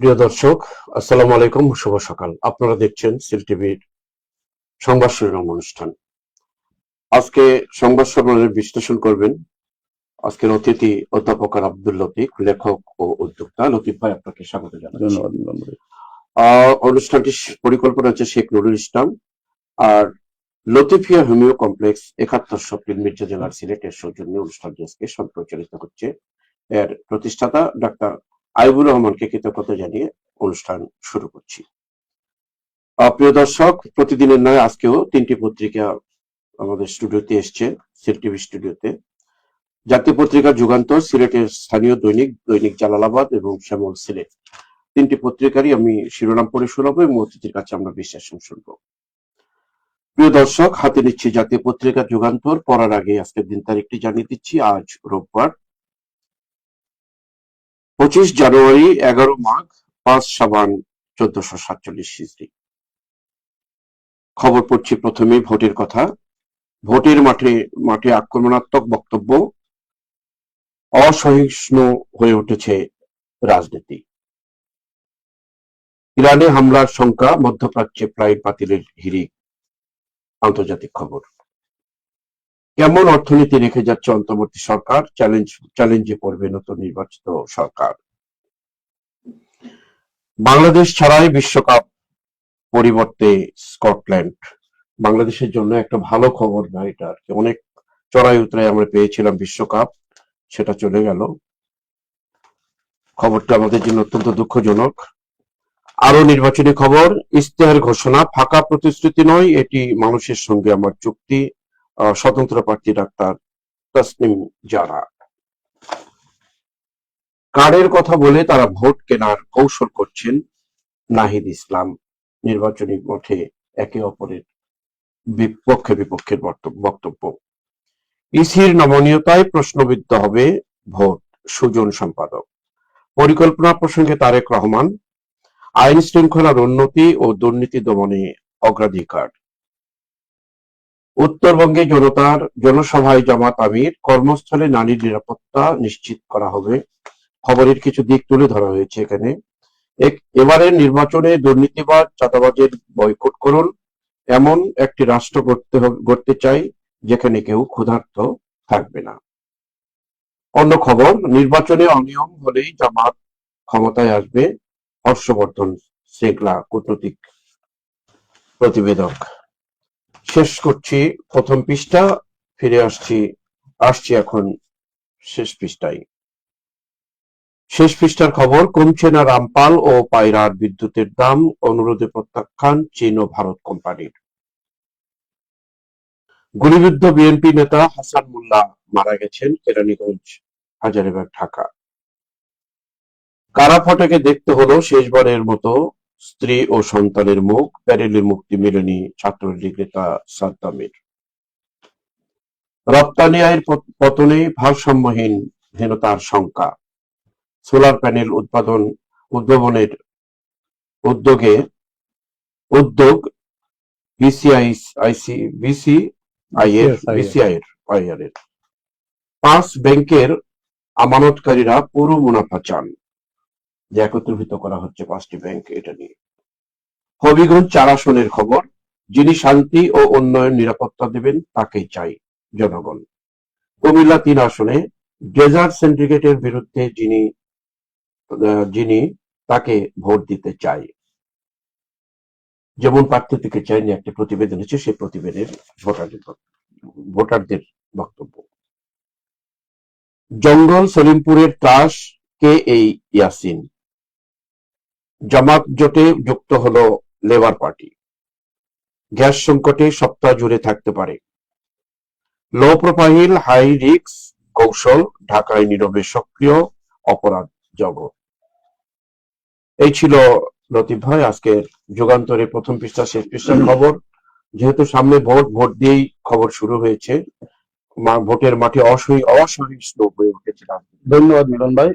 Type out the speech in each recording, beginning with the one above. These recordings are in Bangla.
প্রিয় দর্শক আসসালামু আলাইকুম শুভ সকাল। আপনারা দেখছেন সিল টিভির সংবাদ শিরোনাম অনুষ্ঠান। আজকে সংবাদ সম্মেলনের বিশ্লেষণ করবেন আজকের অতিথি অধ্যাপক আব্দুল লতিফ লেখক ও উদ্যোক্তা। লতিফ ভাই আপনাকে স্বাগত জানাচ্ছি। আহ, অনুষ্ঠানটি পরিকল্পনা হচ্ছে শেখ নুরুল ইসলাম আর লতিফিয়া হোমিও কমপ্লেক্স একাত্তর শক্তির মির্জা জেলার সিলেটের সৌজন্যে অনুষ্ঠানটি আজকে সম্প্রচারিত হচ্ছে। এর প্রতিষ্ঠাতা ডাক্তার আইবুর রহমানকে কৃতজ্ঞতা জানিয়ে অনুষ্ঠান শুরু করছি। প্রিয় দর্শক, প্রতিদিনের নয়, আজকেও তিনটি পত্রিকা আমাদের স্টুডিওতে এসছে সিল টিভি স্টুডিওতে। জাতীয় পত্রিকা যুগান্তর, সিলেটের স্থানীয় দৈনিক দৈনিক জালালাবাদ এবং শ্যামল সিলেট। তিনটি পত্রিকারই আমি শিরোনাম পড়ে শোনাবো এবং অতিথির কাছে আমরা বিশ্লেষণ শুনব। প্রিয় দর্শক, হাতে নিচ্ছি জাতীয় পত্রিকা যুগান্তর, পড়ার আগে আজকের দিন তারিখটি জানিয়ে দিচ্ছি। আজ রোববার পঁচিশ জানুয়ারি এগারো মাঘ পাঁচ সাবান চোদ্দশো সাতচল্লিশ খবর পড়ছি প্রথমে ভোটের কথা। ভোটের মাঠে মাঠে আক্রমণাত্মক বক্তব্য। অসহিষ্ণু হয়ে উঠেছে রাজনীতি। ইরানে হামলার শঙ্কা মধ্যপ্রাচ্যে প্রায় বাতিলের হিড়িক। আন্তর্জাতিক খবর। কেমন অর্থনীতি রেখে যাচ্ছে অন্তর্বর্তী সরকার চ্যালেঞ্জ চ্যালেঞ্জে পড়বে নতুন নির্বাচিত সরকার। বাংলাদেশ ছাড়াই বিশ্বকাপ পরিবর্তে স্কটল্যান্ড। বাংলাদেশের জন্য একটা ভালো খবর না এটা আর কি। অনেক চড়াই উতরাই আমরা পেয়েছিলাম বিশ্বকাপ, সেটা চলে গেল। খবরটা আমাদের জন্য অত্যন্ত দুঃখজনক। আরও নির্বাচনী খবর, ইশতেহার ঘোষণা, ফাঁকা প্রতিশ্রুতি নয়, এটি মানুষের সঙ্গে আমার চুক্তি। স্বতন্ত্র প্রার্থী ডাক্তার তসনিম জারা। কার্ডের কথা বলে তারা ভোট কেনার কৌশল করছেন নাহিদ ইসলাম। নির্বাচনী মঠে একে অপরের বিপক্ষে বিপক্ষের বক্তব্য। ইসির নমনীয়তায় প্রশ্নবিদ্ধ হবে ভোট, সুজন সম্পাদক। পরিকল্পনা প্রসঙ্গে তারেক রহমান, আইন শৃঙ্খলার উন্নতি ও দুর্নীতি দমনে অগ্রাধিকার। উত্তরবঙ্গে জনতার, জনসভায় জামাত আমির, কর্মস্থলে নারীর নিরাপত্তা নিশ্চিত করা হবে। খবরের কিছু দিক তুলে ধরা হয়েছে এখানে। এবারের নির্বাচনে দুর্নীতিবাদ চাঁদাবাজের বয়কট করুন। এমন একটি রাষ্ট্র হবে গড়তে চাই, যেখানে কেউ ক্ষুধার্ত থাকবে না। অন্য খবর, নির্বাচনে অনিয়ম হলেই জামাত ক্ষমতায় আসবে। হর্ষবর্ধন শ্রীংলা কূটনৈতিক প্রতিবেদক। শেষ করছি প্রথম পৃষ্ঠা, ফিরে আসছি আসছি এখন শেষ পৃষ্ঠায়। শেষ পৃষ্ঠার খবর কমছে না রামপাল ও পায়রার বিদ্যুতের দাম, অনুরোধে প্রত্যাখ্যান চীন ও ভারত কোম্পানির। গুলিবিদ্ধ বিএনপি নেতা হাসান মোল্লা মারা গেছেন কেরানীগঞ্জ, হাজারিবাগ, ঢাকা। কারা ফটকে দেখতে হলো শেষবারের মতো স্ত্রী ও সন্তানের মুখ প্যারেলে মুক্তি মেলেনি ছাত্রলীগ নেতা সাদ্দামের রপ্তানি আয়ের পতনে ভারসাম্যহীন হীনতার শঙ্কা। সোলার প্যানেল উৎপাদন উদ্ভাবনের উদ্যোগে উদ্যোগ বিসিআই আইসি বিসিআই এর BCI বিসিআই এর। পাঁচ ব্যাংকের আমানতকারীরা পুরো মুনাফা চান। যে একত্রিত করা হচ্ছে পাঁচটি ব্যাংক এটা নিয়ে। হবিগঞ্জ চার খবর, যিনি শান্তি ও উন্নয়ন নিরাপত্তা দেবেন তাকেই চাই জনগণ। কুমিল্লা তিন আসনে, ডেজার্ট সিন্ডিকেটের বিরুদ্ধে যিনি যিনি তাকে ভোট দিতে চাই। যেমন প্রার্থী থেকে চাই নিয়ে একটি প্রতিবেদন হচ্ছে সেই প্রতিবেদনের ভোটারদের ভোটারদের বক্তব্য। জঙ্গল সলিমপুরের ত্রাস কে এই ইয়াসিন? জামাত জোটে যুক্ত হল লেবার পার্টি। গ্যাস সংকটে সপ্তাহ জুড়ে থাকতে পারে। লো প্রোফাইল হাই রিক্স কৌশল ঢাকায় নীরবে সক্রিয় অপরাধ জগৎ। এই ছিল লতিফ ভাই, আজকের যুগান্তরে প্রথম পৃষ্ঠা, শেষ পৃষ্ঠার খবর। যেহেতু সামনে ভোট ভোট দিয়েই খবর শুরু হয়েছে ভোটের মাঠে অসহি অসহিষ্ণু হয়ে উঠেছে। ধন্যবাদ মিলন ভাই।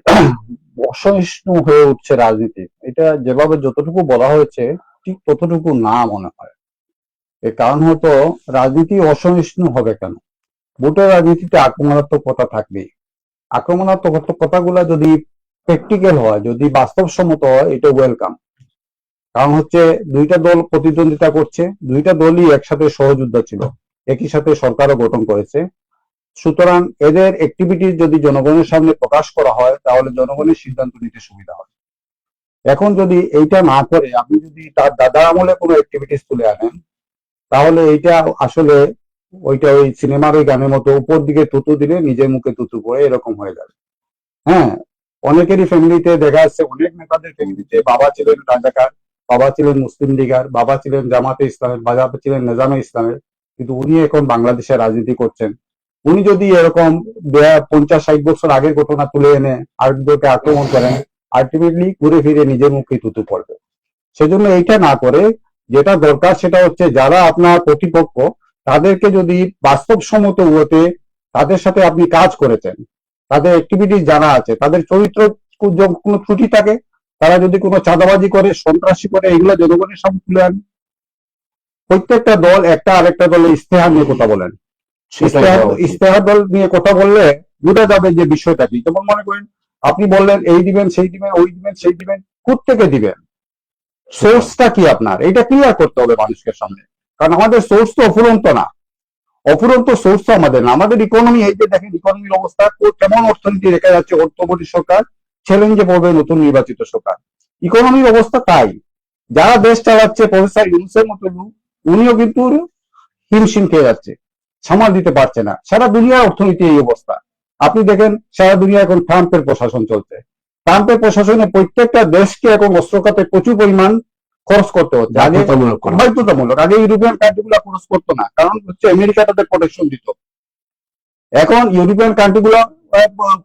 অসহিষ্ণু হয়ে উঠছে রাজনীতি। এটা যেভাবে যতটুকু বলা হয়েছে, ঠিক ততটুকু না মনে হয়। এর কারণ হতো, রাজনীতি অসহিষ্ণু হবে কেন? ভোটের রাজনীতিতে আক্রমণাত্মক কথা থাকবেই আক্রমণাত্মক যদি প্র্যাকটিক্যাল হয়, যদি বাস্তবসম্মত হয়, এটা ওয়েলকাম কারণ হচ্ছে, দুইটা দল প্রতিদ্বন্দ্বিতা করছে, দুইটা দলই একসাথে সহযোদ্ধা ছিল। একই সাথে সরকারও গঠন করেছে। সুতরাং এদের অ্যাক্টিভিটি যদি জনগণের সামনে প্রকাশ করা হয়, তাহলে জনগণের সিদ্ধান্ত নিতে সুবিধা হয়। এখন যদি এইটা না করে, আপনি যদি তার দাদা আমলে কোনো অ্যাক্টিভিটিস তুলে আনেন, তাহলে এইটা আসলে ওইটা ওই সিনেমার ওই গানের মতো উপর দিকে তুতু দিলে নিজের মুখে তুতু করে এরকম হয়ে যাবে। হ্যাঁ অনেকেরই ফ্যামিলিতে দেখা যাচ্ছে অনেক নেতাদের ফ্যামিলিতে বাবা ছিলেন রাজাকার, বাবা ছিলেন মুসলিম লীগার, বাবা ছিলেন জামাতে ইসলামের, বাবা ছিলেন নেজামে ইসলামের, কিন্তু উনি এখন বাংলাদেশে রাজনীতি করছেন। উনি যদি এরকম পঞ্চাশ ষাট বছর আগের ঘটনা তুলে এনে আরেকজনকে আক্রমণ করেন আলটিমেটলি ঘুরে ফিরে নিজের মুখে তুতু পড়বে। সেজন্য এইটা না করে যেটা দরকার সেটা হচ্ছে যারা আপনার প্রতিপক্ষ, তাদেরকে যদি বাস্তবসম্মত হতে তাদের সাথে আপনি কাজ করেছেন, তাদের অ্যাক্টিভিটিস জানা আছে, তাদের চরিত্র কোনো ত্রুটি থাকে, তারা যদি কোনো চাঁদাবাজি করে, সন্ত্রাসী করে, এগুলো জনগণের সামনে তুলে আনে। প্রত্যেকটা দল একটা আরেকটা দলের ইস্তেহার নিয়ে কথা বলেন। ইস্তেহার দল নিয়ে কথা বললে বোঝা যাবে যে বিষয়টা কি। যেমন মনে করেন আপনি বললেন এই দিবেন সেই দিবেন ওই দিবেন সেই দিবেন থেকে দিবেন? সোর্সটা কি আপনার? এটা ক্লিয়ার করতে হবে মানুষকে সামনে। কারণ আমাদের সোর্স তো অফুরন্ত না। অফুরন্ত সোর্স তো আমাদের না। আমাদের ইকোনমি এই যে দেখেন ইকোনমির অবস্থা কেমন অর্থনীতি রেখে যাচ্ছে অর্থমন্ত্রী সরকার চ্যালেঞ্জে পড়বে নতুন নির্বাচিত সরকার। ইকোনমির অবস্থা তাই। যারা দেশ চালাচ্ছে প্রফেসর ইউনুসের মতো লোক উনিও কিন্তু হিমশিম খেয়ে যাচ্ছে। সামাল দিতে পারছে না। সারা দুনিয়ার অর্থনীতি এই অবস্থা। আপনি দেখেন সারা দুনিয়া এখন ট্রাম্পের প্রশাসন চলছে। ট্রাম্পের প্রশাসনে প্রত্যেকটা দেশকে এখন অস্ত্র খাতে প্রচুর পরিমাণ খরচ করতে হচ্ছে। আগে বাধ্যতামূলক। আগে ইউরোপিয়ান কান্ট্রিগুলো খরচ করতো না কারণ হচ্ছে আমেরিকা তাদের প্রোটেকশন দিত। এখন ইউরোপিয়ান কান্ট্রিগুলো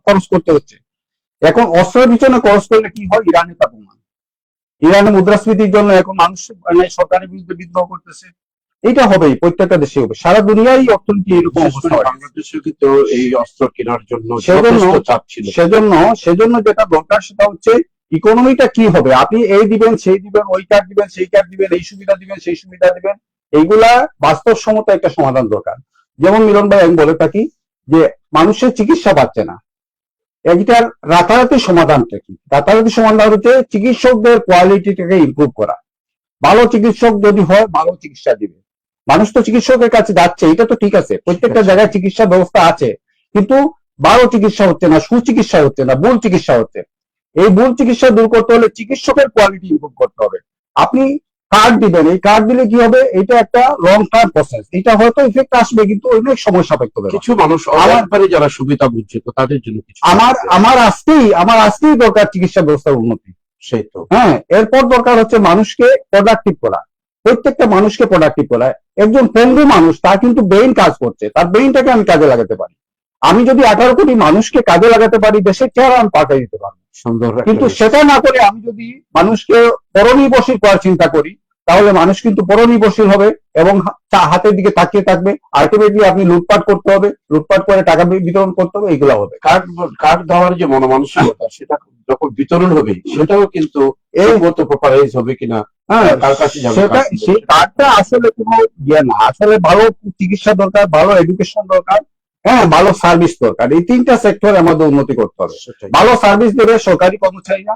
খরচ করতে হচ্ছে। এখন অস্ত্রের পিছনে খরচ করলে কি হয়? ইরানের তা প্রমাণ। ইরানে মুদ্রাস্ফীতির জন্য এখন মানুষ মানে সরকারের বিরুদ্ধে বিদ্রোহ করতেছে। এটা হবেই প্রত্যেকটা দেশে হবে। সারা দুনিয়ায় অর্থনীতি এরকম হয়। বাংলাদেশে কিন্তু এই অস্ত্র কেনার জন্য সেজন্য- চাপ ছিল। সেজন্য সেজন্য যেটা দরকার সেটা হচ্ছে ইকোনমিটা কি হবে? আপনি এই দিবেন সেই দিবেন ওই কার্ড দিবেন সেই কার্ড দিবেন এই সুবিধা দিবেন সেই সুবিধা দিবেন। এইগুলা বাস্তবসম্মত একটা সমাধান দরকার। যেমন মিলন ভাই আমি বলে থাকি যে মানুষের চিকিৎসা পাচ্ছে না। এইটার রাতারাতি সমাধানটা কি? রাতারাতি সমাধান হচ্ছে চিকিৎসকদের কোয়ালিটিটাকে ইমপ্রুভ করা। ভালো চিকিৎসক যদি হয় ভালো চিকিৎসা দিবে। মানুষ তো চিকিৎসকের কাছে যাচ্ছে এটা তো ঠিক আছে। প্রত্যেকটা জায়গায় চিকিৎসা ব্যবস্থা আছে কিন্তু বারো চিকিৎসা হচ্ছে না সুচিকিৎসা হচ্ছে না ভুল চিকিৎসা হচ্ছে। এই ভুল চিকিৎসা দূর করতে হলে চিকিৎসকের কোয়ালিটি ইমপ্রুভ করতে হবে। আপনি কার্ড দিবেন এই কার্ড দিলে কি হবে? এটা একটা লং টার্ম প্রসেস এটা হয়তো ইফেক্ট আসবে কিন্তু অনেক সময় সাপেক্ষ হবে কিছু মানুষ অনেকবারই যারা সুবিধা বুঝছে তো তাদের জন্য কিছু আমার আমার আসতেই আমার আসতেই দরকার চিকিৎসা ব্যবস্থার উন্নতি। সেই তো। হ্যাঁ এরপর দরকার হচ্ছে মানুষকে প্রোডাক্টিভ করা। প্রত্যেকটা মানুষকে প্রোডাক্টিভ করায় একজন পঙ্গু মানুষ তার কিন্তু ব্রেইন কাজ করছে। তার ব্রেইনটাকে আমি কাজে লাগাতে পারি। আমি যদি আঠারো কোটি মানুষকে কাজে লাগাতে পারি দেশের চেহারা আমি পাল্টে দিতে পারব। সুন্দর কিন্তু সেটা না করে আমি যদি মানুষকে পরনির্ভরশীল করার চিন্তা করি তাহলে মানুষ কিন্তু পরনির্ভরশীল হবে এবং হাতের দিকে তাকিয়ে থাকবে। আলটিমেটলি আপনি লুটপাট করতে হবে লুটপাট করে টাকা বিতরণ করতে হবে এগুলো হবে। কার্ড কার্ড দেওয়ার যে মনোমানসিকতা সেটা যখন বিতরণ হবে সেটাও কিন্তু এই মতো প্রপারাইজ হবে কিনা হ্যাঁ সেটা সেই কার্ডটা আসলে কোনো ইয়ে না। আসলে ভালো চিকিৎসা দরকার ভালো এডুকেশন দরকার হ্যাঁ ভালো সার্ভিস দরকার। এই তিনটা সেক্টরে আমাদের উন্নতি করতে হবে। ভালো সার্ভিস দেবে সরকারি কর্মচারীরা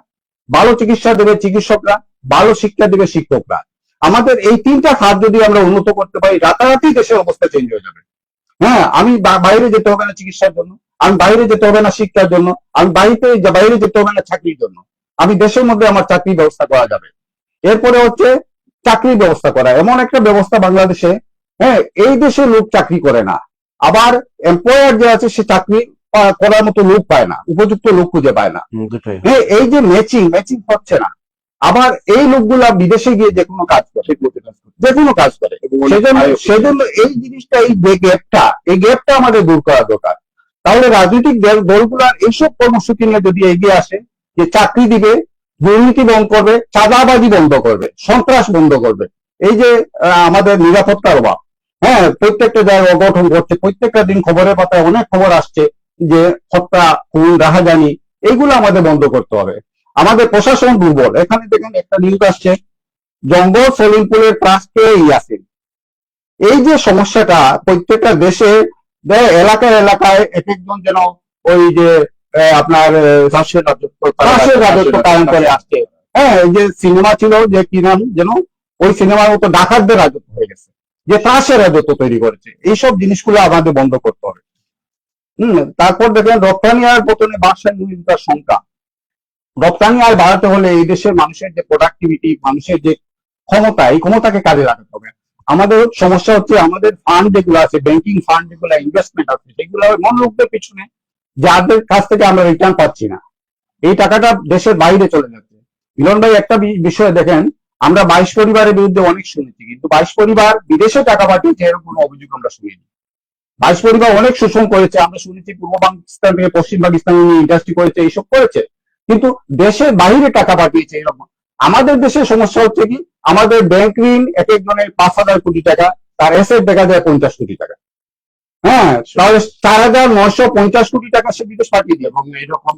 ভালো চিকিৎসা দেবে চিকিৎসকরা ভালো শিক্ষা দেবে শিক্ষকরা। আমাদের এই তিনটা খাত যদি আমরা উন্নত করতে পারি রাতারাতি দেশের অবস্থা চেঞ্জ হয়ে যাবে। হ্যাঁ আমি বাইরে যেতে হবে না চিকিৎসার জন্য আমি বাইরে যেতে হবে না শিক্ষার জন্য আমি বাইরে বাইরে যেতে হবে না চাকরির জন্য। আমি দেশের মধ্যে আমার চাকরি ব্যবস্থা করা যাবে। এরপরে হচ্ছে চাকরির ব্যবস্থা করা। এমন একটা ব্যবস্থা বাংলাদেশে হ্যাঁ এই দেশে লোক চাকরি করে না। আবার এমপ্লয়ার যে আছে সে চাকরি করার মতো লোক পায় না উপযুক্ত লোক খুঁজে পায় না। হ্যাঁ এই যে ম্যাচিং ম্যাচিং হচ্ছে না। আবার এই লোকগুলা বিদেশে গিয়ে যে কোনো কাজ করে যে কোনো কাজ করে। সেজন্য সেজন্য এই জিনিসটা এই যে গ্যাপটা এই গ্যাপটা আমাদের দূর করা দরকার। তাহলে রাজনৈতিক দল- দলগুলার এইসব কর্মসূচি নিয়ে যদি এগিয়ে আসে যে চাকরি দিবে দুর্নীতি বন্ধ করবে চাঁদাবাজি বন্ধ করবে সন্ত্রাস বন্ধ করবে এই যে আমাদের নিরাপত্তার অভাব। হ্যাঁ প্রত্যেকটা জায়গায় অঘটন ঘটছে প্রত্যেকটা দিন খবরের পাতায় অনেক খবর আসছে যে হত্যা খুন রাহাজানি এইগুলো আমাদের বন্ধ করতে হবে। আমাদের প্রশাসন দুর্বল। এখানে দেখেন একটা নিউজ আসছে। জঙ্গল সলিমপুরের ট্রাস্টে ইয়াসিন এই যে সমস্যাটা প্রত্যেকটা দেশে এলাকায় এলাকায় এক একজন যেন ওই যে আপনার রাজত্ব করে আসছে। হ্যাঁ এই যে সিনেমা ছিল যে কি নাম যেন ওই সিনেমার মতো ডাকাতদের রাজত্ব হয়ে গেছে। যে ত্রাসের রাজত্ব তৈরি করেছে। এইসব জিনিসগুলো আমাদের বন্ধ করতে হবে। হম তারপর দেখেন রপ্তানি আয়ের পতনে বাসায় নিয়োজিতার সংখ্যা। রপ্তানি আয় বাড়াতে হলে এই দেশের মানুষের যে প্রোডাক্টিভিটি মানুষের যে ক্ষমতা, এই ক্ষমতাকে কাজে লাগাতে হবে। আমাদের সমস্যা হচ্ছে আমাদের ফান্ড যেগুলো আছে ব্যাংকিং ফান্ড যেগুলো ইনভেস্টমেন্ট আছে, সেগুলো মন লোকদের পিছনে যাদের কাছ থেকে আমরা রিটার্ন পাচ্ছি না। এই টাকাটা দেশের বাইরে চলে যাচ্ছে। মিলন ভাই, একটা বিষয় দেখেন, আমরা বাইশ পরিবারের বিরুদ্ধে অনেক শুনেছি, কিন্তু বাইশ পরিবার বিদেশে টাকা পাঠিয়েছে, এরকম কোনো অভিযোগ আমরা শুনিনি। বাইশ পরিবার অনেক শোষণ করেছে, আমরা শুনেছি পূর্ব পাকিস্তান থেকে পশ্চিম পাকিস্তান ইন্ডাস্ট্রি করেছে, এইসব করেছে। কিন্তু দেশের বাইরে টাকা পাঠিয়েছে এরকম। আমাদের দেশে সমস্যা হচ্ছে কি? আমাদের ব্যাংক ঋণ এক একজনের পাঁচ হাজার কোটি টাকা তার এসেট দেখা যায় পঞ্চাশ কোটি টাকা। হ্যাঁ তাহলে চার হাজার নয়শো পঞ্চাশ কোটি টাকা সে বিদেশ পাঠিয়ে দিয়ে এবং এরকম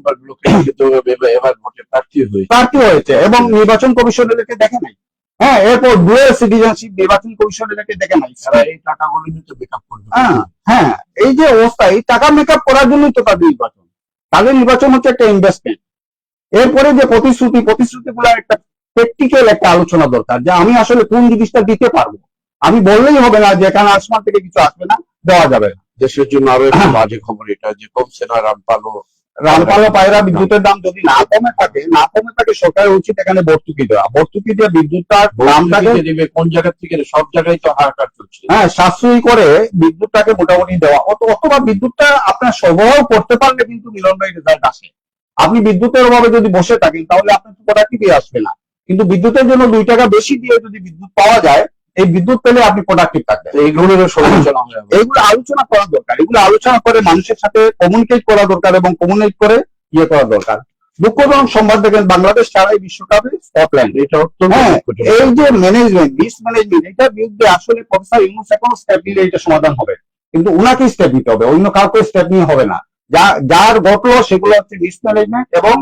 এবার- ভোটে প্রার্থী হয়েছে। প্রার্থী হয়েছে এবং নির্বাচন কমিশন এদেরকে দেখে নাই। হ্যাঁ এরপর ডুয়েল সিটিজেনশিপ নির্বাচন কমিশন এদেরকে দেখে নাই। তারা এই টাকাগুলো নিয়ে তো বেকআপ করবে। হ্যাঁ হ্যাঁ এই যে অবস্থা এই টাকা মেকআপ করার জন্যই তো তাদের নির্বাচন। তাদের নির্বাচন হচ্ছে একটা ইনভেস্টমেন্ট এরপরে যে প্রতিশ্রুতি প্রতিশ্রুতি একটা প্র্যাকটিক্যাল একটা আলোচনা দরকার যে আমি আসলে কোন জিনিসটা দিতে পারব। আমি বললেই হবে না যে এখানে আসমান থেকে কিছু আসবে না দেওয়া যাবে না। দেশের জন্য আরও একটা বাজে খবর এটা যে কমছে না রামপালও রামপালো পায়রা বিদ্যুতের দাম যদি না কমে থাকে না কমে থাকে সরকারের উচিত এখানে ভর্তুকি দেওয়া। ভর্তুকি দিয়ে বিদ্যুৎটা দামটাকে দামটাকে দেবে কোন জায়গা থেকে সব জায়গায় তো হাহাকার চলছে। হ্যাঁ সাশ্রয়ী করে বিদ্যুৎটাকে মোটামুটি দেওয়া। অথবা বিদ্যুৎটা আপনার সরবরাহ করতে পারলে কিন্তু মিলন ভাই রেজাল্ট আসে। আপনি বিদ্যুতের অভাবে যদি বসে থাকেন তাহলে আপনার তো প্রোডাক্টিভই আসবে না। কিন্তু বিদ্যুতের জন্য দুই টাকা বেশি দিয়ে যদি বিদ্যুৎ পাওয়া যায় এই বিদ্যুৎ পেলে আপনি প্রোডাক্টিভ থাকবেন। তো এইগুলোর সমালোচনা এইগুলো আলোচনা করা দরকার। এগুলো আলোচনা করে মানুষের সাথে কমিউনিকেট করা দরকার এবং কমিউনিকেট করে ইয়ে করা দরকার। দুঃখজনক সংবাদ দেখেন বাংলাদেশ ছাড়াই বিশ্বকাপে স্কটল্যান্ড এটা অত্যন্ত হ্যাঁ। এই যে ম্যানেজমেন্ট মিসম্যানেজমেন্ট এটার বিরুদ্ধে আসলে প্রফেসর ইউনুস এখন স্টেপ নিলে এটা সমাধান হবে। কিন্তু উনাকে স্টেপ নিতে হবে। অন্য কাউকে স্টেপ নিয়ে হবে না। যা, যার ঘটলো সেগুলো হচ্ছে মিসম্যানেজমেন্ট এবং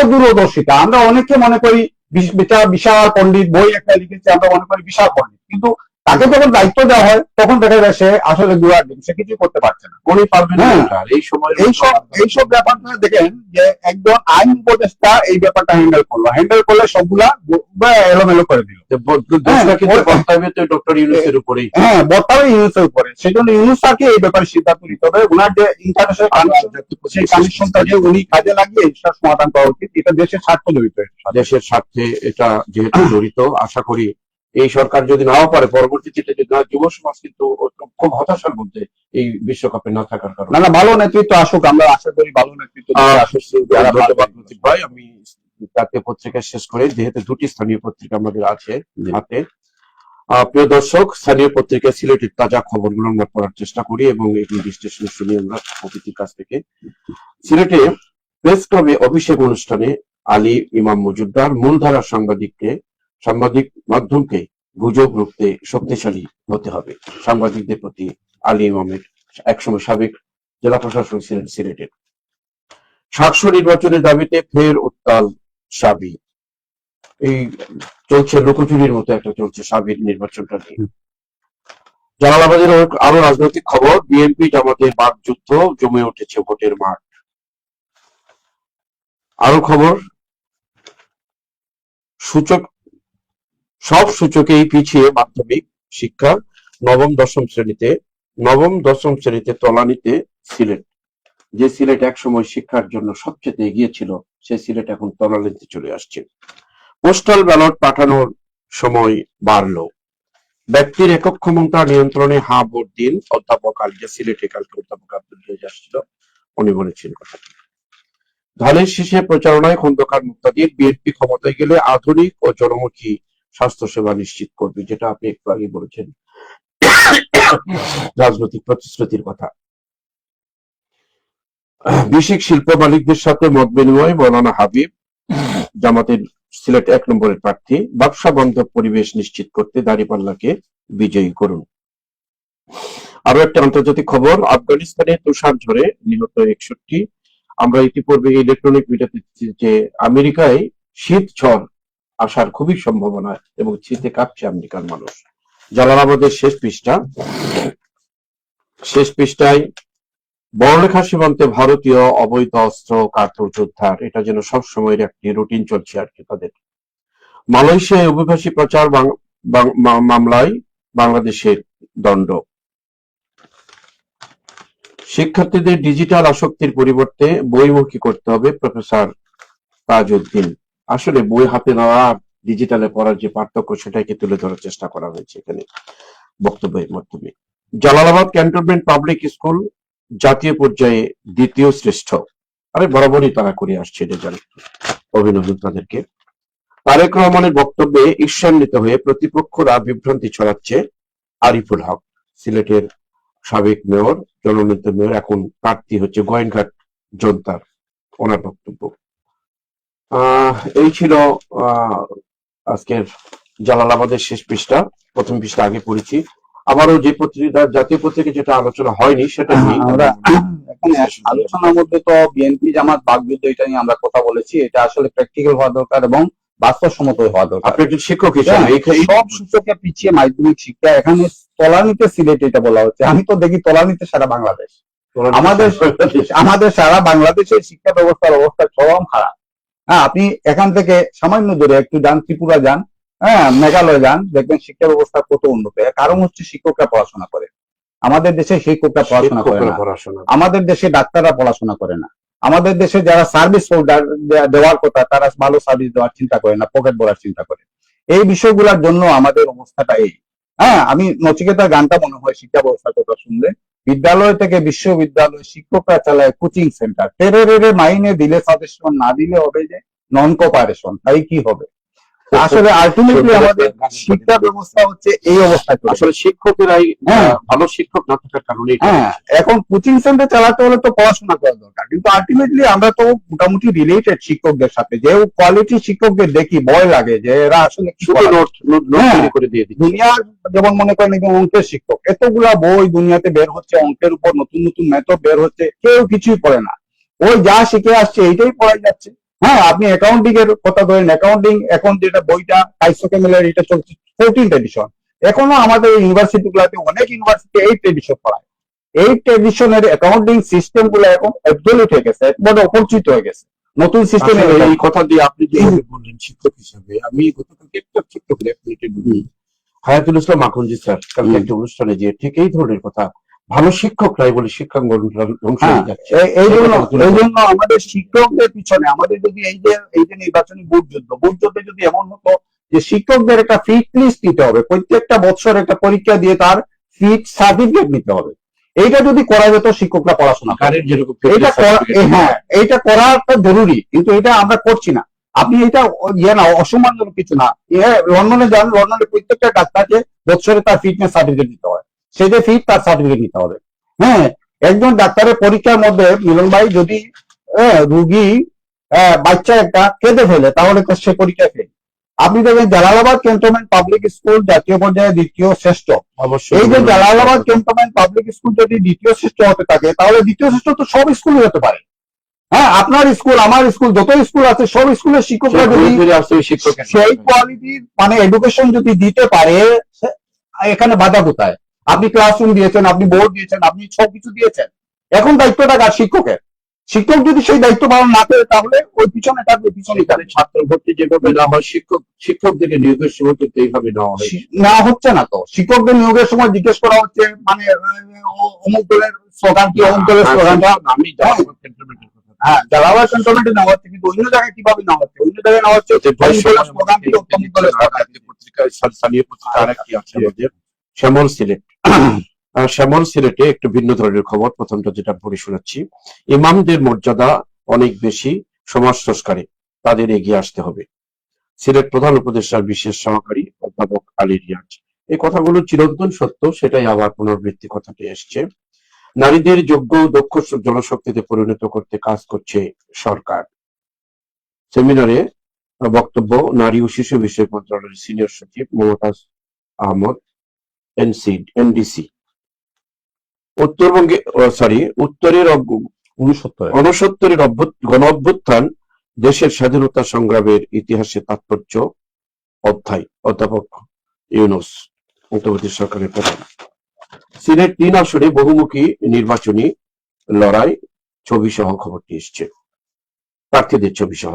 অদূরদর্শিতা। আমরা অনেকে মনে করি বিশ- বিশাল পণ্ডিত বই একটা লিখেছে, আমরা মনে করি বিশাল পন্ডিত কিন্তু তাকে যখন দায়িত্ব দেওয়া হয় তখন দেখা যায় সে আসলে দুয়ার ডিম সে কিছু করতে পারছে না। কোনই পারবে না। হ্যাঁ। এই সময় এইসব এইসব ব্যাপারটা দেখেন যে একজন আইন উপদেষ্টা এই ব্যাপারটা হ্যান্ডেল করল। হ্যান্ডেল করলে সবগুলা এলোমেলো করে দিল। কিন্তু হ্যাঁ। ডক্টর ইউনুসের উপরেই। হ্যাঁ বর্তমানে ইউনুসের উপরে। সেই জন্য ইউনুস স্যারকে এই ব্যাপারে সিদ্ধান্ত নিতে হবে। ওনার যে ইন্টারন্যাশনাল কানেকশন সেই কানেকশনটা যে উনি কাজে লাগিয়ে এটা সমাধান করা উচিত এটা দেশের স্বার্থ জড়িত। দেশের স্বার্থে এটা যেহেতু জড়িত আশা করি এই সরকার যদি নাও পারে পরবর্তীতে এটা যদি না যুব সমাজ কিন্তু খুব হতাশার মধ্যে এই বিশ্বকাপে না থাকার না কারণে। না ভালো নেতৃত্ব আসুক আমরা আশা করি ভালো নেতৃত্ব আসুক। ধন্যবাদ লতিফ ভাই। আমি জাতীয় পত্রিকা শেষ করে যেহেতু দুটি স্থানীয় পত্রিকা আমাদের আছে হাতে। প্রিয় দর্শক স্থানীয় পত্রিকা সিলেটের তাজা খবরগুলো আমরা পড়ার চেষ্টা করি এবং এগুলো বিশ্লেষণ শুনি আমরা অতিথির কাছ থেকে। সিলেটে প্রেস ক্লাবে অভিষেক অনুষ্ঠানে আলী ইমাম মজুদ্দার মূলধারা সাংবাদিককে সাংবাদিক মাধ্যমকে গুজব রুখতে শক্তিশালী হতে হবে। সাংবাদিকদের প্রতি আলী ইমামের একসময় সাবেক জেলা প্রশাসক ছিলেন সিলেটের। সাতশো নির্বাচনের দাবিতে ফের উত্তাল সাবি। এই চলছে লুকোচুরির মতো একটা চলছে সাবির নির্বাচনটা নিয়ে। জালালাবাদের আরও রাজনৈতিক খবর বিএনপি জামাতের বাক যুদ্ধ জমে উঠেছে ভোটের মাঠ। আরও খবর সূচক সব সূচকেই পিছিয়ে মাধ্যমিক শিক্ষা নবম দশম শ্রেণীতে, নবম দশম শ্রেণীতে তলানিতে সিলেট। যে সিলেট একসময় শিক্ষার জন্য সবচেয়ে এগিয়ে ছিল সেই সিলেট এখন তলানিতে চলে আসছে। পোস্টাল ব্যালট পাঠানোর সময় বাড়লো। ব্যক্তির একক ক্ষমতা নিয়ন্ত্রণে হা ভোট দিন অধ্যাপক আলিয়া সিলেটে কালকে অধ্যাপক আব্দুল আসছিল, উনি বলেছেন কথা ধানের শীষে প্রচারণায় খন্দকার মুক্তাদির বিএনপি ক্ষমতায় গেলে আধুনিক ও জনমুখী স্বাস্থ্যসেবা নিশ্চিত করবে, যেটা আপনি একটু আগে বলেছেন। রাজনৈতিক প্রতিশ্রুতির কথা। বিশেষ শিল্প মালিকদের সাথে মত বিনিময়, মৌলানা হাবিব জামাতের সিলেট এক নম্বরের প্রার্থী, ব্যবসা বান্ধব পরিবেশ নিশ্চিত করতে দাঁড়িপাল্লাকে বিজয়ী করুন। আরও একটা আন্তর্জাতিক খবর, আফগানিস্তানে তুষার ঝড়ে নিহত একষট্টি। আমরা ইতিপূর্বে ইলেকট্রনিক মিডিয়াতে যে আমেরিকায় শীত ঝড় আসার খুবই সম্ভাবনা এবং শীতে কাঁপছে আমেরিকার মানুষ। জালালাবাদের শেষ পৃষ্ঠা। শেষ পৃষ্ঠায় বড়লেখা সীমান্তে ভারতীয় অবৈধ অস্ত্র, কার্তুজ উদ্ধার, এটা যেন সবসময়ের একটি রুটিন চলছে আর কি তাদের। মালয়েশিয়ায় অভিবাসী প্রচার মামলায় বাংলাদেশের দণ্ড। শিক্ষার্থীদের ডিজিটাল আসক্তির পরিবর্তে বইমুখী করতে হবে প্রফেসর তাজউদ্দিন। আসলে বই হাতে নেওয়া ডিজিটালে পড়ার যে পার্থক্য, সেটাকে তুলে ধরার চেষ্টা করা হয়েছে এখানে বক্তব্যের মাধ্যমে। জালালাবাদ ক্যান্টনমেন্ট পাবলিক স্কুল জাতীয় পর্যায়ে দ্বিতীয় শ্রেষ্ঠ। আরে, বরাবরই তারা করে আসছে রেজাল্ট অভিনন্দন তাদেরকে। তারেক রহমানের বক্তব্যে ঈর্ষান্বিত হয়ে প্রতিপক্ষরা বিভ্রান্তি ছড়াচ্ছে আরিফুল হক, সিলেটের সাবেক মেয়র জননেতা মেয়র, এখন প্রার্থী হচ্ছে গোয়েনঘাট জনতার। ওনার বক্তব্য। এই ছিল আজকের জালালাবাদের শেষ পৃষ্ঠা প্রথম পৃষ্ঠা আগে পড়েছি। আবারও যে পত্রিকা জাতীয় পত্রিকা যেটা আলোচনা হয়নি সেটা নিয়ে আমরা এখানে আলোচনার মধ্যে তো বিএনপি জামাত বাগযুদ্ধ এটা নিয়ে আমরা কথা বলেছি। এটা আসলে প্র্যাকটিক্যাল হওয়া দরকার এবং বাস্তবসম্মত হওয়া দরকার। আপনি একজন শিক্ষক হিসেবে হ্যাঁ, সব সূচকে পিছিয়ে মাধ্যমিক শিক্ষা এখানে তলানিতে সিলেট এটা বলা হচ্ছে। আমি তো দেখি তলানিতে সারা বাংলাদেশ। আমাদের আমাদের সারা বাংলাদেশের শিক্ষা ব্যবস্থার অবস্থা চরম খারাপ। হ্যাঁ আপনি এখান থেকে সামান্য দূরে একটু যান ত্রিপুরা যান হ্যাঁ মেঘালয় যান দেখবেন শিক্ষা ব্যবস্থা কত উন্নত। কারণ হচ্ছে শিক্ষকরা পড়াশোনা করে। আমাদের দেশে শিক্ষকরা পড়াশোনা করে না। আমাদের দেশে ডাক্তাররা পড়াশোনা করে না। আমাদের দেশে যারা সার্ভিস হোল্ডার দেওয়ার কথা তারা ভালো সার্ভিস দেওয়ার চিন্তা করে না পকেট ভরার চিন্তা করে। এই বিষয়গুলোর জন্য আমাদের অবস্থাটা এই। হ্যাঁ আমি নচিকেতার গানটা মনে হয় শিক্ষা ব্যবস্থার কথা শুনলে। বিদ্যালয় থেকে বিশ্ববিদ্যালয় শিক্ষকরা চালায় কোচিং সেন্টার টেরে মাইনে দিলে সাজেশন না দিলে হবে যে নন কোপারেশন তাই কি হবে? আসলে আলটিমেটলি আমাদের শিক্ষা ব্যবস্থা হচ্ছে এই অবস্থায় আসলে শিক্ষকেরাই হ্যাঁ। ভালো শিক্ষক না থাকার কারণে হ্যাঁ এখন কোচিং সেন্টার চালাতে হলে তো পড়াশোনা করা দরকার। কিন্তু আলটিমেটলি আমরা তো মোটামুটি রিলেটেড শিক্ষকদের সাথে। যে কোয়ালিটি শিক্ষকদের দেখি ভয় লাগে যে এরা আসলে শুধু নোট নোট নোট হ্যাঁ। করে দিয়ে দিচ্ছে। দুনিয়ার যেমন মনে করেন একজন অঙ্কের শিক্ষক এতগুলা বই দুনিয়াতে বের হচ্ছে অঙ্কের উপর নতুন নতুন মেথড বের হচ্ছে কেউ কিছুই পড়ে না। ওই যা শিখে আসছে এইটাই পড়াই যাচ্ছে। হ্যাঁ আপনি অ্যাকাউন্টিং এর কথা ধরেন অ্যাকাউন্টিং এখন যেটা বইটা কাইসোকে মিলের এটা চলছে ফোরটিন এডিশন এখনও আমাদের ইউনিভার্সিটি গুলাতে অনেক ইউনিভার্সিটি এইট এডিশন পড়ায়। এইট এডিশনের অ্যাকাউন্টিং সিস্টেমগুলো এখন অ্যাবসলিউট হয়ে গেছে একবারে অপরিচিত হয়ে গেছে। নতুন সিস্টেম এই কথা দিয়ে আপনি যে বললেন শিক্ষক হিসাবে আমি গতকালকে একটা মধ্যে হায়াতুল ইসলাম মাখনজি স্যার কালকে একটা অনুষ্ঠানে যে ঠিক এই ধরনের কথা ভালো শিক্ষক নাই বলে ধ্বংস হ্যাঁ, হয়ে যাচ্ছে। এই- এই এই জন্য এই জন্য আমাদের শিক্ষকদের পিছনে আমাদের যদি এই যে এই যে নির্বাচনী বুট যুদ্ধ বুট যুদ্ধে যদি এমন হতো যে শিক্ষকদের একটা ফিট লিস্ট দিতে হবে প্রত্যেকটা বছর একটা পরীক্ষা দিয়ে তার ফিট সার্টিফিকেট নিতে হবে। এইটা যদি করা যেত শিক্ষকরা পড়াশোনা। এটা হ্যাঁ এইটা করাটা জরুরি কিন্তু এটা আমরা করছি না। আপনি এটা ইয়ে না অসম্মানজনক কিছু না। ইয়ে লন্ডনে যান লন্ডনে প্রত্যেকটা ডাক্তারকে বছরে তার ফিটনেস সার্টিফিকেট দিতে হয়। সে যে ফিট তার সার্টিফিকেট নিতে হবে। হ্যাঁ একজন ডাক্তারের পরীক্ষার মধ্যে মিলন ভাই যদি হ্যাঁ, রুগী বাচ্চা একটা কেঁদে ফেলে তাহলে তো সে পরীক্ষা ফেল আপনি দেখবেন জালালাবাদ ক্যান্টনমেন্ট পাবলিক স্কুল জাতীয় পর্যায়ে দ্বিতীয় শ্রেষ্ঠ। অবশ্যই এই যে জালালাবাদ ক্যান্টনমেন্ট পাবলিক স্কুল যদি দ্বিতীয় শ্রেষ্ঠ হতে থাকে তাহলে দ্বিতীয় শ্রেষ্ঠ তো সব স্কুলই হতে পারে। হ্যাঁ আপনার স্কুল আমার স্কুল যত স্কুল আছে সব স্কুলের শিক্ষকরা যদি সেই কোয়ালিটির মানে এডুকেশন যদি দিতে পারে এখানে বাধা কোথায়? আপনি ক্লাসরুম দিয়েছেন আপনি বোর্ড দিয়েছেন আপনি সব কিছু দিয়েছেন। এখন দায়িত্বটা কার? শিক্ষকের। শিক্ষক যদি সেই দায়িত্ব পালন না করে তাহলে ওই পিছনে থাকবে পিছনে এখানে ছাত্র ভর্তি যেভাবে হয় শিক্ষক শিক্ষকদেরকে নিয়োগের সময় কিন্তু এইভাবে নেওয়া হয়। না হচ্ছে না তো। শিক্ষকদের নিয়োগের সময় জিজ্ঞেস করা হচ্ছে মানে অমুক দলের স্লোগান কি অমুক দলের স্লোগানটা আমি। হ্যাঁ জালালাবাদ ক্যান্টনমেন্টে নেওয়া হচ্ছে কিন্তু অন্য জায়গায় কীভাবে নেওয়া হচ্ছে? অন্য জায়গায় নেওয়া হচ্ছে স্লোগান স্লোগান পত্রিকায় স্থান- স্থানীয় পত্রিকা আরেকটি আছে আমাদের শ্যামল সিলেট। শ্যামল সিলেটে একটু ভিন্ন ধরনের খবর, প্রথমটা যেটা পড়ে শোনাচ্ছি। ইমামদের মর্যাদা অনেক বেশি, সমাজ সংস্কারে তাদের এগিয়ে আসতে হবে। সিলেট প্রধান উপদেষ্টার বিশেষ সহকারী অধ্যাপক আলী রিয়াজ। এই কথাগুলো চিরন্তন সত্য, সেটাই আবার পুনরাবৃত্তি কথাটি এসছে। নারীদের যোগ্য দক্ষ জনশক্তিতে পরিণত করতে কাজ করছে সরকার। সেমিনারে বক্তব্য নারী ও শিশু বিষয়ক মন্ত্রণালয়ের সিনিয়র সচিব মমতাজ আহমদ এনসি এনডিসি উত্তরবঙ্গে সরি উত্তরের অগ্র- উনসত্তর ঊনসত্তরের অভ্যুত- গণ অভ্যুত্থান দেশের স্বাধীনতা সংগ্রামের ইতিহাসে তাৎপর্য অধ্যায় অধ্যাপক ইউনুস অন্তর্বর্তী সরকারের প্রধান। সিলেট তিন আসনে বহুমুখী নির্বাচনী লড়াই ছবি সহ খবরটি এসছে। প্রার্থীদের ছবি সহ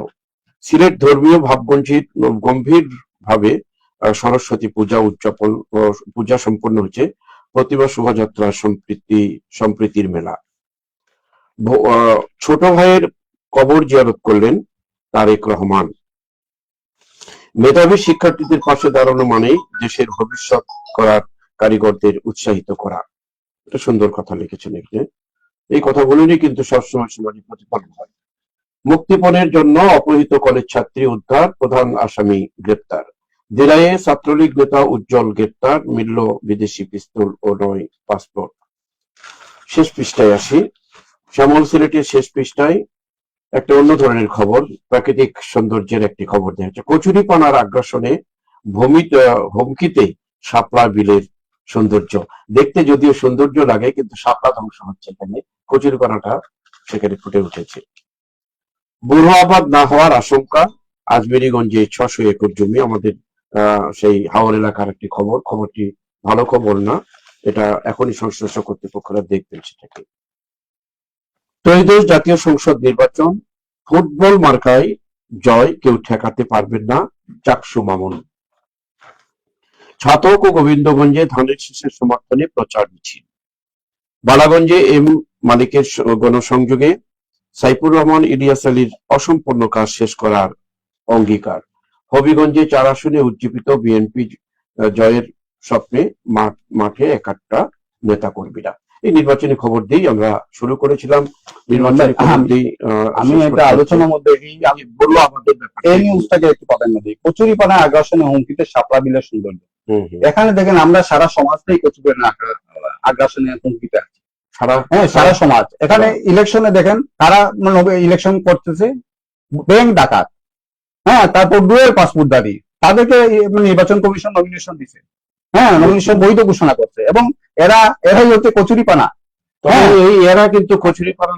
সিলেট ধর্মীয় ভাবগঞ্জির গম্ভীর ভাবে সরস্বতী পূজা উদযাপন পূজা সম্পন্ন হচ্ছে। প্রতিমা শোভাযাত্রা সম্প্রীতি, সম্প্রীতির মেলা। ছোট ভাইয়ের কবর জিয়ারত করলেন তারেক রহমান। মেধাবী শিক্ষার্থীদের পাশে দাঁড়ানো মানেই দেশের ভবিষ্যৎ করার কারিগরদের উৎসাহিত করা। এটা সুন্দর কথা লিখেছেন এখানে এই কথাগুলোরই কিন্তু সবসময় সমাজে প্রতিফলন হয়। মুক্তিপণের জন্য অপহৃত কলেজ ছাত্রী উদ্ধার, প্রধান আসামি গ্রেপ্তার। দিলাইয়ে ছাত্রলীগ নেতা উজ্জ্বল গ্রেপ্তার, মিলল বিদেশি পিস্তল ও নয় পাসপোর্ট। শেষ পৃষ্ঠায় আসি। শ্যামল সিলেটের শেষ পৃষ্ঠায় একটা অন্য ধরনের খবর, প্রাকৃতিক সৌন্দর্যের একটি খবর দেওয়া হচ্ছে। কচুরিপানার আগ্রাসনে ভূমি হুমকিতে শাপলা বিলের সৌন্দর্য। দেখতে যদিও সৌন্দর্য লাগে, কিন্তু শাপলা ধ্বংস হচ্ছে এখানে। কচুরিপানাটা সেখানে ফুটে উঠেছে। বুড়ো আবাদ না হওয়ার আশঙ্কা, আজমেরিগঞ্জে ছশো একর জমি, আমাদের সেই হাওর এলাকার একটি খবর। খবরটি ভালো খবর না, এটা এখনই সংশ্লিষ্ট কর্তৃপক্ষরা দেখবেন সেটাকে। ত্রয়োদশ জাতীয় সংসদ নির্বাচন, ফুটবল মার্কায় জয় কেউ ঠেকাতে পারবেন না, চাকসু মামুন। ছাতক ও গোবিন্দগঞ্জে ধানের শীষের সমর্থনে প্রচার মিছিল। বালাগঞ্জে এম মালিকের গণসংযোগে সাইফুর রহমান, ইলিয়াস আলীর অসম্পূর্ণ কাজ শেষ করার অঙ্গীকার। হবিগঞ্জে চার আসনে উজ্জীবিত বিএনপি জয়ের স্বপ্নে মাঠ- একাত্তা নেতা কর্মীরা এই নির্বাচনী খবর দিয়েই আমরা শুরু করেছিলাম। নির্বাচনী খবর আহ, আমি করতে আলোচনার মধ্যে আমি বলল আমাদের এই একটু। নিউজটাকে একটু প্রাধান্য দিই। কচুরিপানা আগ্রাসনে হুমকিতে শাপলা বিলের সৌন্দর্য। এখানে দেখেন আমরা সারা সমাজটাই কচুরিপানা আগ্রা- আগ্রাসনে হুমকিতে আছি। সারা হ্যাঁ সারা সমাজ। এখানে ইলেকশনে দেখেন কারা ইলেকশন করতেছে? ব্যাংক ডাকাত। হ্যাঁ তারপর ডুয়েল পাসপোর্টদারি তাদেরকে মানে নির্বাচন কমিশন নমিনেশন দিছে। হ্যাঁ নমিনেশন বৈধ ঘোষণা করছে এবং এরা এরাই হচ্ছে কচুরিপানা। হ্যাঁ। এই এরা কিন্তু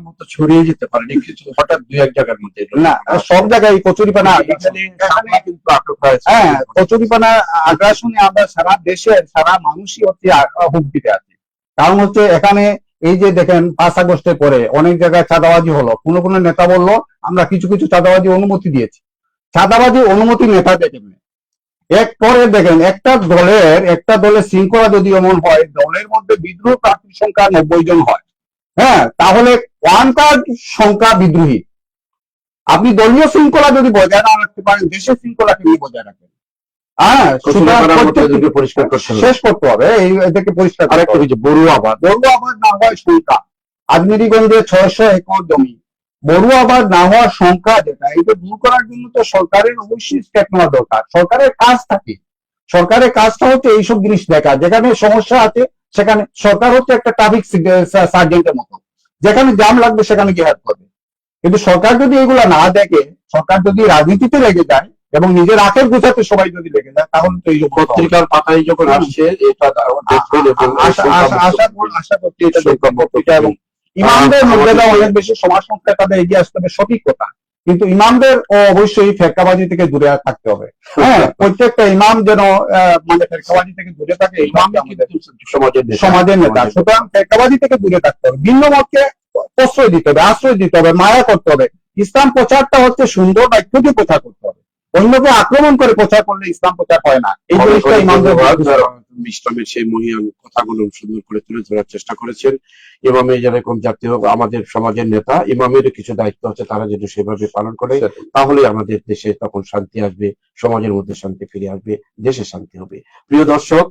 মতো ছড়িয়ে যেতে কিছু হঠাৎ দুই এক জায়গার মধ্যে না সব জায়গায় কচুরিপানা কিন্তু আটক হয়েছে। হ্যাঁ কচুরিপানা আগ্রাসনে আমরা সারা দেশে সারা মানুষই হচ্ছে হুমকিতে আছে। কারণ হচ্ছে এখানে এই যে দেখেন পাঁচ আগস্টের পরে অনেক জায়গায় চাঁদাবাজি হলো। কোন কোন নেতা বলল আমরা কিছু কিছু চাঁদাবাজি অনুমতি দিয়েছি। চাঁদাবাজি অনুমতি নেতা দেখেন এক পরে দেখেন একটা দলের একটা দলের শৃঙ্খলা যদি এমন হয় দলের মধ্যে বিদ্রোহ প্রার্থীর সংখ্যা নব্বই জন হয়। হ্যাঁ তাহলে ওয়ান কার্ড সংখ্যা বিদ্রোহী? আপনি দলীয় শৃঙ্খলা যদি বজায় না রাখতে পারেন দেশের শৃঙ্খলা কি বজায় রাখবেন হ্যাঁ কচুরি সুতরাং পাড়ার মতো প্রত্যেকটি- এদেরকে পরিষ্কার শেষ করতে হবে এই এটাকে পরিষ্কার করতে আরেকটা হবে। হচ্ছে বড়ু আবাদ। বড়ুয়া আবাদ না হওয়ার সংখ্যা আজমিরিগঞ্জে ছয়শো একর জমি। বড়ুয়া আবাদ না হওয়ার সংখ্যা যেটা এটা দূর করার জন্য তো সরকারের অবশ্যই স্টেপ নেওয়া দরকার। সরকারের কাজ থাকে। সরকারের কাজটা হচ্ছে এইসব জিনিস দেখা। যেখানে সমস্যা আছে সেখানে সরকার হচ্ছে একটা ট্রাফিক সার্জেন্টের মতো। যেখানে জাম লাগবে সেখানে গিয়ে হেল্প করবে। কিন্তু সরকার যদি এগুলা না দেখে সরকার যদি রাজনীতিতে লেগে যায় এবং নিজের আখের গোছাতে সবাই যদি লেগে যায় তাহলে তো এই পত্রিকার পাতায় যখন আসছে এটা আশা আশা আশা করি- আশা করছি এটা এবং ইমামদের মর্যাদা অনেক বেশি সমাজ সংস্কার তাদের এগিয়ে আসতে হবে সঠিক কথা। কিন্তু ইমামদের অবশ্যই ফেরকাবাজি থেকে দূরে থাকতে হবে। হ্যাঁ প্রত্যেকটা ইমাম যেন আহ, মানে ফেরকাবাজি থেকে দূরে থাকে ইমাম সমাজের নেতা। সুতরাং ফেরকাবাজি থেকে দূরে থাকতে হবে। ভিন্ন মতকে প্রশ্রয় দিতে হবে আশ্রয় দিতে হবে মায়া করতে হবে। ইসলাম প্রচারটা হচ্ছে সুন্দর বাক্য দিয়ে প্রচার করতে হবে। অন্যকে আক্রমণ করে প্রচার করলে ইসলাম প্রচার হয় না। এই জিনিসটা। ইসলামের সেই মহিয়ান কথাগুলো সুন্দর করে তুলে ধরার চেষ্টা করেছেন ইমামে যেরকম জাতীয় আমাদের সমাজের নেতা ইমামের কিছু দায়িত্ব আছে তারা যদি সেভাবে পালন করে তাহলে আমাদের দেশে তখন শান্তি আসবে সমাজের মধ্যে শান্তি ফিরে আসবে দেশে শান্তি হবে। প্রিয় দর্শক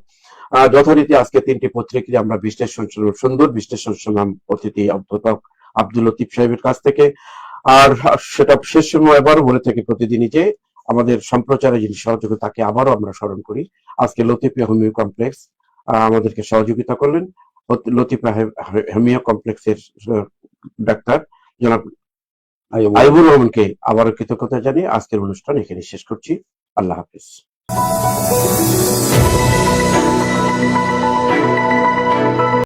যথারীতি আজকে তিনটি পত্রিকায় আমরা বিশ্লেষণ সুন্দর বিশ্লেষণ শুনলাম অতিথি অধ্যাপক আব্দুল লতিফ সাহেবের কাছ থেকে। আর সেটা শেষ সময় এবারও বলে থাকি প্রতিদিনই যে আমাদের সম্প্রচারে যিনি সহযোগী, তাকে আবারও আমরা স্মরণ করি। আজকে লতিফিয়া হোমিও কমপ্লেক্স আমাদেরকে সহযোগিতা করলেন। লতি- লতিফিয়া হে- হে- হোমিও কমপ্লেক্সের ডাক্তার জনাব আইবুর রহমানকে আবারও কৃতজ্ঞতা জানিয়ে আজকের অনুষ্ঠান এখানে শেষ করছি। আল্লাহ হাফিজ।